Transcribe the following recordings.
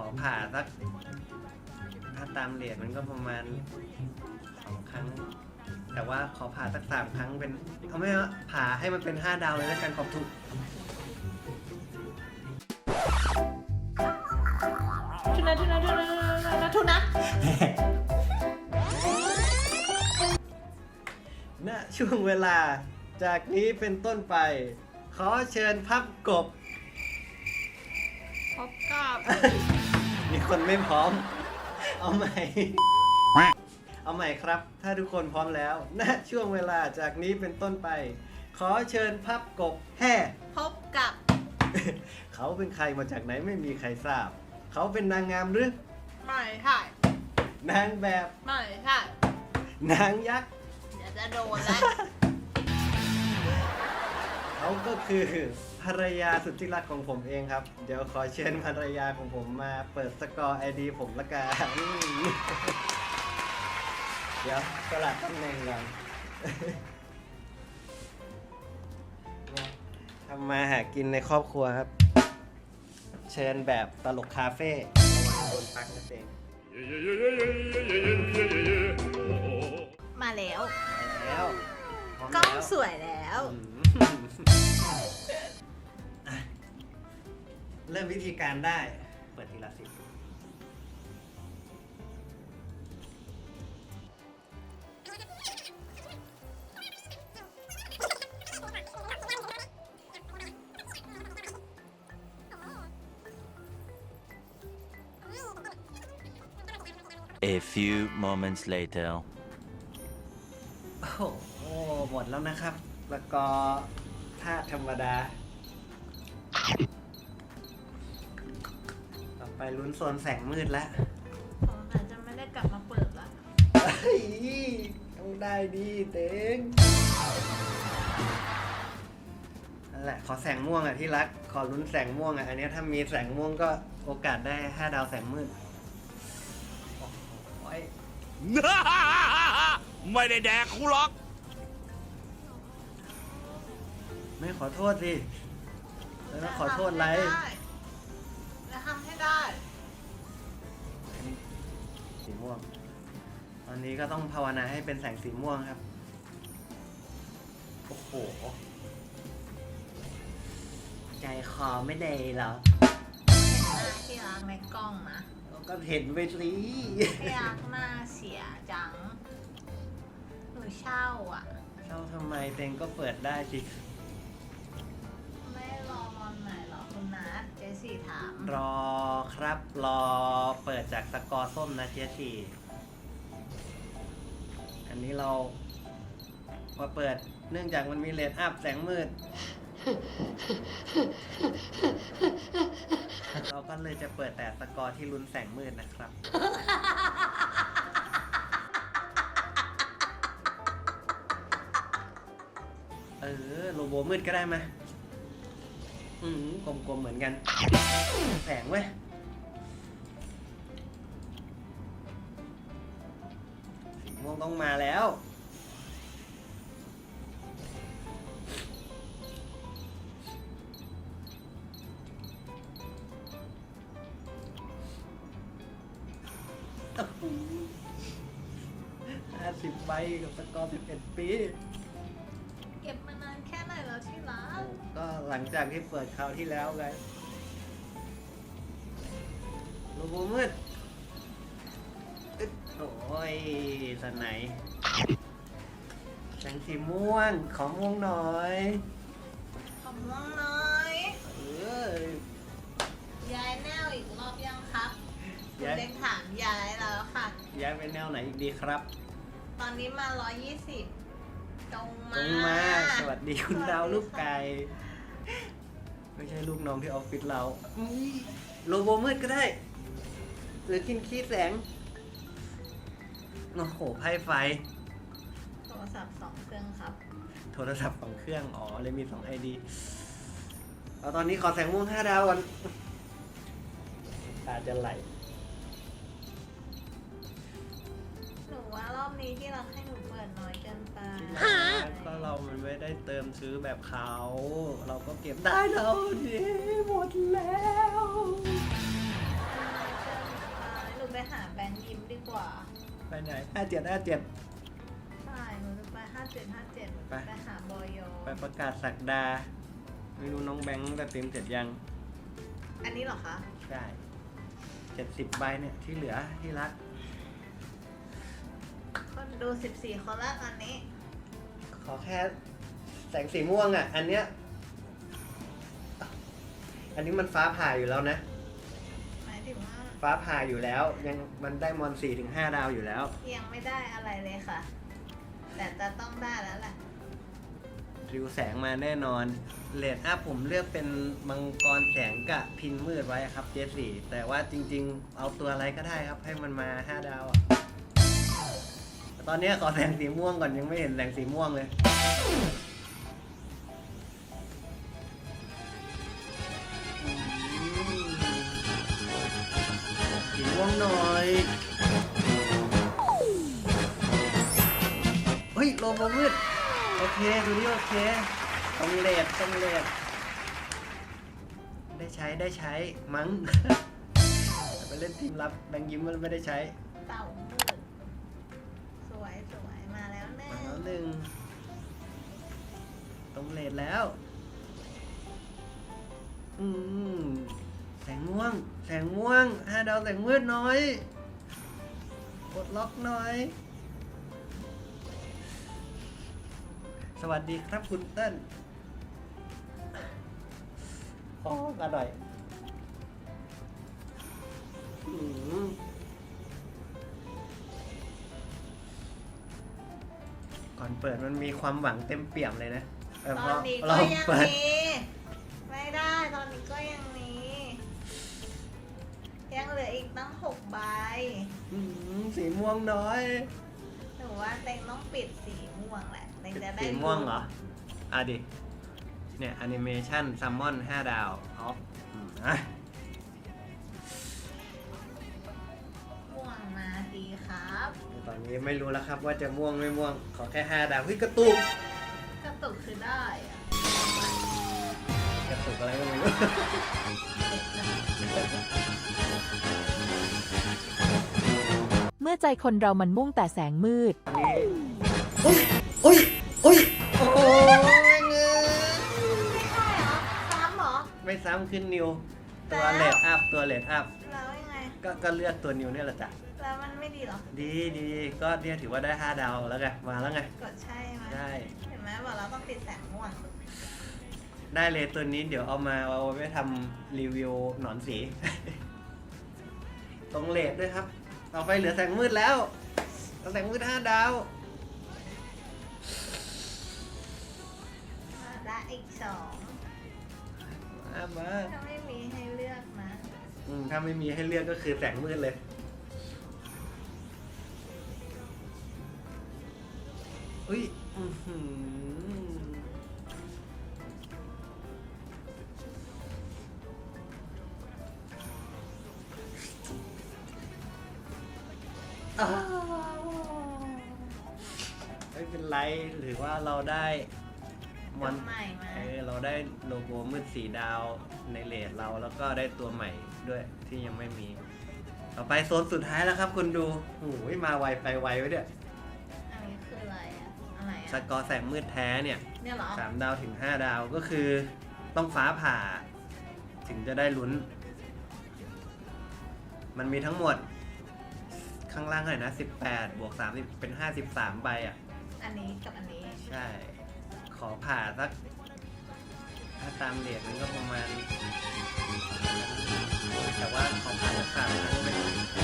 อผ่าสักถ้าตามเรทมันก็ประมาณสองครั้ง แต่ว่าขอผ่าสักสามครั้งเป็นเอาไม่เอาผ่าให้มันเป็นห้าดาวเลยแล้วกันขอบถูกทุนะทุนะทุนะทุนะทุนะณช่วงเวลาจากนี้เป็นต้นไป ขอเชิญพับกบพ บกับ มีคนไม่พร้อม เอาใหม่ เอาใหม่ครับ ถ้าทุกคนพร้อมแล้วณช่วงเวลาจากนี้เป็นต้นไป ขอเชิญพับกบแห่ พบกับ เขาเป็นใครมาจากไหนไม่มีใครทราบ เขาเป็นนางงามหรือ ไม่ใช่นางแบบ ไม่ใช่นางยักษ์ เดี๋ยวจะโดนแล้วเขา ก็คือภรรยาสุดที่รักของผมเองครับ เดี๋ยวขอเชิญภรรยาของผมมาเปิดสกอร์ไอดีผมละกัน เดี๋ยวสลับตำแหน่งก่อนเนี่ยทำมาหากินในครอบครัวครับ เชิญแบบตลกคาเฟ่โดนปักนั่นเองมาแล้ว แล้วพร้อมกล้องแล้วสวยแล้ว อืม ริ่มวิธีการได้ เปิดทีละสิบ A few moments later. โอ้โหหมดแล้วนะครับ แล้วก็ท่าธรรมดาต่อ ไปลุ้นโซนแสงมืดแล้วผมอาจจะไม่ได้กลับมาเปิดละเฮ้ยต้องได้ดีเต็งนั่นแหละขอแสงม่วงอะที่รัก ขอลุ้นแสงม่วงอะอันเนี้ยถ้ามีแสงม่วงก็โอกาสได้ห้าดาวแสงมืดโอ้โหยไม่ได้แดกกูหรอก ไม่ขอโทษสิแล้วขอโทษไรจะทำให้ ได้ สีม่วง ตอนนี้ก็ต้องภาวนาให้เป็นแสงสีม่วงครับ โอ้โห ใจคอไม่ได้เหรอที่รักในกล้องนะเราก็เห็นไปสิ ที่รักหน้าเสียจังหนูเช่าอะเช่าทำไมเต็งก็เปิดได้สิ ไม่รอวันไหน หรอคุณนัทเจสี่ถาม รอครับรอเปิดจากสกอร์ส้มนะเจสสี่อันนี้เราพอเปิดเนื่องจากมันมีเลนอัพแสงมืด เราก็เลยจะเปิดแต่สกอร์ที่ลุ้นแสงมืดนะครับ เออโลโบมืดก็ได้ไหม อืมกลมๆเหมือนกัน แสงเว้ยสีม่วงต้องมาแล้วห้าสิบใบกับสกอร์สิบเอ็ดปี หลังจากที่เปิดคราวที่แล้วไงโลโบมืดอึ๊ดโอ้ยสนไหนแสงสีม่วง ขอม่วงหน่อย ขอบคุณน้อยเออย้ายแนวอีกรอบยังครับคุณย้ายเล็กถามย้ายแล้วค่ะย้ายไปแนวไหนอีกดีครับ ตอนนี้มา 120 ตรงตมารงมา สวัสดีคุณดาวลูกไก่ ไม่ใช่ลูกน้องที่ออฟฟิศเราอุ๊ยโลโบมืดก็ได้ หรือกินขี้แสง โอ้โห ไพ่ไฟ โทรศัพท์สองเครื่องครับ โทรศัพท์สองเครื่อง อ๋อ เลยมีสองไอดีเอาตอนนี้ขอแสงม่วงห้าดาวก่อนตาจะไหล หนูว่ารอบนี้ที่เราให้หนูเปิดน้อยเกินไป ก็เรามันไม่ได้เติมซื้อแบบเขา เราก็เก็บได้แล้วเย้หมดแล้วทกว่า ไปไหนห้าเจ็ดห้าเจ็ด ใช่หนูจะไปห้าเจ็ดห้าเจ็ดไป ไปหาบอยโยไปประกาศสักดา ไม่รู้น้องแบงค์แต่เต็มเสร็จยัง อันนี้เหรอคะ ใช่เจ็ดสิบใบเนี่ยที่เหลือที่รักคนดูสิบสี่คนละอันนี้ ขอแค่แสงสีม่วงอะ อันเนี้ย อันนี้มันฟ้าผ่าอยู่แล้วนะ หมายถึงว่าฟ้าผ่าอยู่แล้ว ยังมันได้มอนสี่ถึงห้าดาวอยู่แล้ว ยังไม่ได้อะไรเลยค่ะ แต่จะต้องได้แล้วแหละริวแสงมาแน่นอนเลดอัพผมเลือกเป็นมังกรแสงกับพินมืดไว้ครับเจสี่แต่ว่าจริงๆ เอาตัวอะไรก็ได้ครับ ให้มันมาห้าดาวอะแตอนนี้ขอแสงสีม่วงก่อนยังไม่เห็นแสงสีม่วงเลย สีม่วงหน่อย เฮ้ยโลโบมืด โอเคดูนี่โอเคต้องเลดต้องเลดได้ใช้ได้ใช้มั้ง ไปเล่นทีมรับแบงยิ้มมันไม่ได้ใช้เต่า หนึ่งต้องเลดแล้ว อืม แสงม่วง แสงม่วงห้าดาวแสงมืดน้อยกดล็อกหน่อย สวัสดีครับคุณเติ้ลขอกันหน่อยอืม ก่อนเปิดมันมีความหวังเต็มเปี่ยมเลยนะแต่ตพอนนี้ก็เรายังเปิดมีไม่ได้ตอนนี้ก็ยังมียังเหลืออีกตั้งหกใบอืมสีม่วงน้อย หนูว่าเต็งต้องปิดสีม่วงแหละเต็งจะได้สีม่วงเหรอ อะดิ เนี่ยแอนิเมชันซัมมอน5ดาวออฟอะ ครับ ตอนนี้ไม่รู้แล้วครับว่าจะม่วงไม่ม่วง ขอแค่5ดาวเฮ้ยกระตุก กระตุกคือได้อะกระตุกอะไรก็ไม่รู้ เมื่อใจคนเรามันมุ่งแต่แสงมืดอันนี้อุ้ยอุ้ยอุ้ยโอ้โหเงยไม่ใช่เหรอซ้ำเหรอ ไม่ซ้ำขึ้นนิว ตัวแล้วเลดอัพตัวเลดอัพ แล้วยังไง ก็ก็เลือกตัวนิวเนี่ยแหละจ้ะ แล้วมันไม่ดีเหรอ ดีดีก็เนี่ยถือว่าได้5ดาวแล้วไงมาแล้วไง กดใช่ไหมได้ เห็นไหมบอกเราต้องปิดแสงม่วงได้เลยตัวนี้เดี๋ยวเอามาเอาไว้ทำรีวิวหนอนสี ตรงเลดด้วยครับ ต่อไปเหลือแสงมืดแล้ว แสงมืดห้าดาวและอีกสองมามาถ้าไม่มีให้เลือกนะ อืมถ้าไม่มีให้เลือกก็คือแสงมืดเลย อุ้ยอื้อหืออ้าวไม่เป็นไรหรือว่าเราได้มอน ใหม่มา เออเราได้โลโก้มืดสีดาวในเลดเราแล้วก็ได้ตัวใหม่ด้วยที่ยังไม่มี ต่อไปโซนสุดท้ายแล้วครับคุณดูโอ้ยมาไวไปไวไว้เนี่ย สอะกอร์แสงมืดแท้เนี่ยเนี่ยเหรอ สามดาวถึงห้าดาวก็คือต้องฟ้าผ่า ถึงจะได้ลุ้น มันมีทั้งหมด ข้างล่างเท่าไหร่นะสิบแปดบวกสามสิบเป็นห้าสิบสามใบอะ อันนี้กับอันนี้ใช่ ขอผ่าสัก ถ้าตามเดทมันก็ประมาณ แต่ว่าขอผ่าสักสามครั้งไม่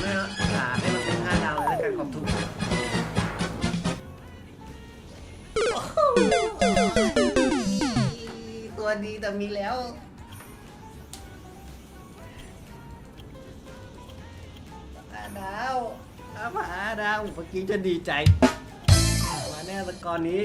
ไม่เอาผ่าให้มันเป็นห้าดาวเลยแล้วกันขอบทุก ดีแต่มีแล้วห้าดาวอาผาห้าดาวเมื่อกี้จะดีใจ มาแน่สกอร์นี้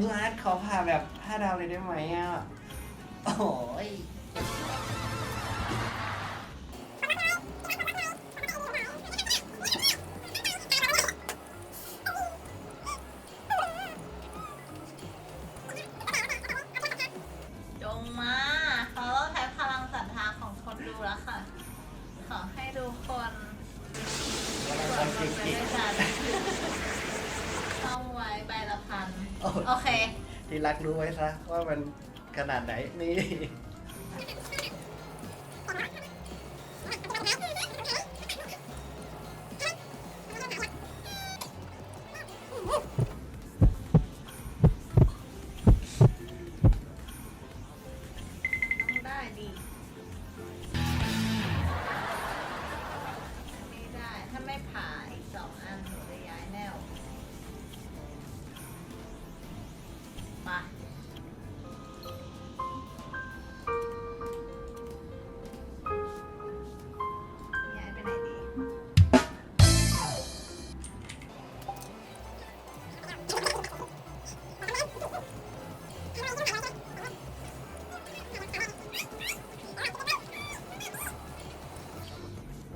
คุณอาร์ตขอผ่าแบบห้าดาวเลยได้ไหมอะ โอ้ย โอเค ที่รักรู้ไว้ซะว่ามันขนาดไหนนี่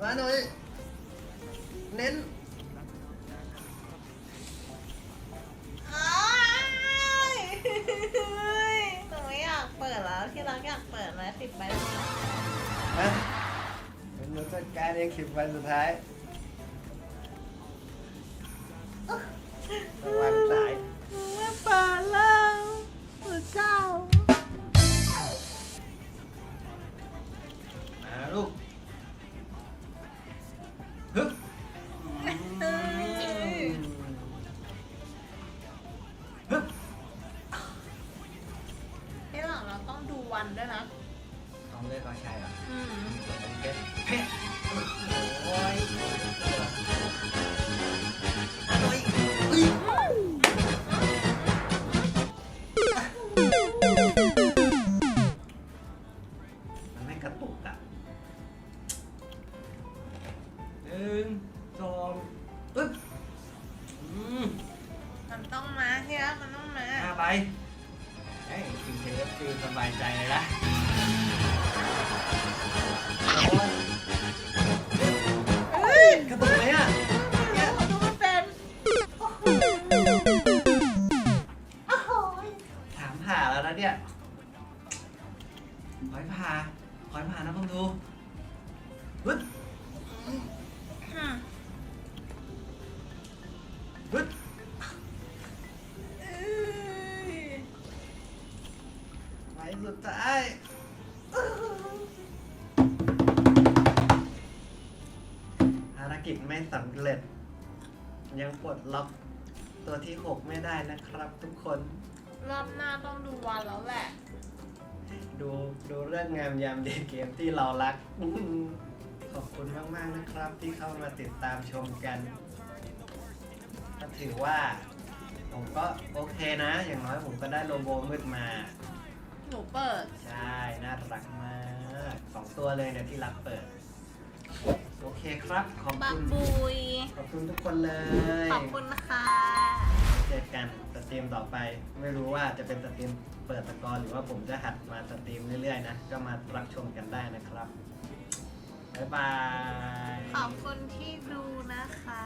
มาหน่อย เน้นอ้ายหนูไม่อยากเปิดแล้วที่รักอยากเปิดแล้วติดใบสุดท้าย นะเป็นมือจัดการเองสิบวันสุดท้าย กิจไม่สำเร็จ ยังปลดล็อกตัวที่ 6 ไม่ได้นะครับทุกคน รอบหน้าต้องดูวันแล้วแหละ ดูดูเรื่องงามยามดีเกมที่เรารักอื้อหือขอบคุณมาก ๆ นะครับ ที่เข้ามาติดตามชมกันก็ถือว่า ผมก็โอเคนะ อย่างน้อยผมก็ได้โลโบมืดมา หนูเปิด ใช่ น่ารักมากสองตัวเลยเนี่ยที่รักเปิด โอเคครับ ขอบบัคุกณบุย ขอบคุณทุกคนเลยขอบคุณค่ะ เจอกันสตรีมต่อไป ไม่รู้ว่าจะเป็นสตรีมเปิดตะกอนหรือว่าผมจะหัดมาสตรีมเรื่อยๆนะ ก็มารับชมกันได้นะครับ บ๊ายบาย ขอบคุณที่ดูนะคะ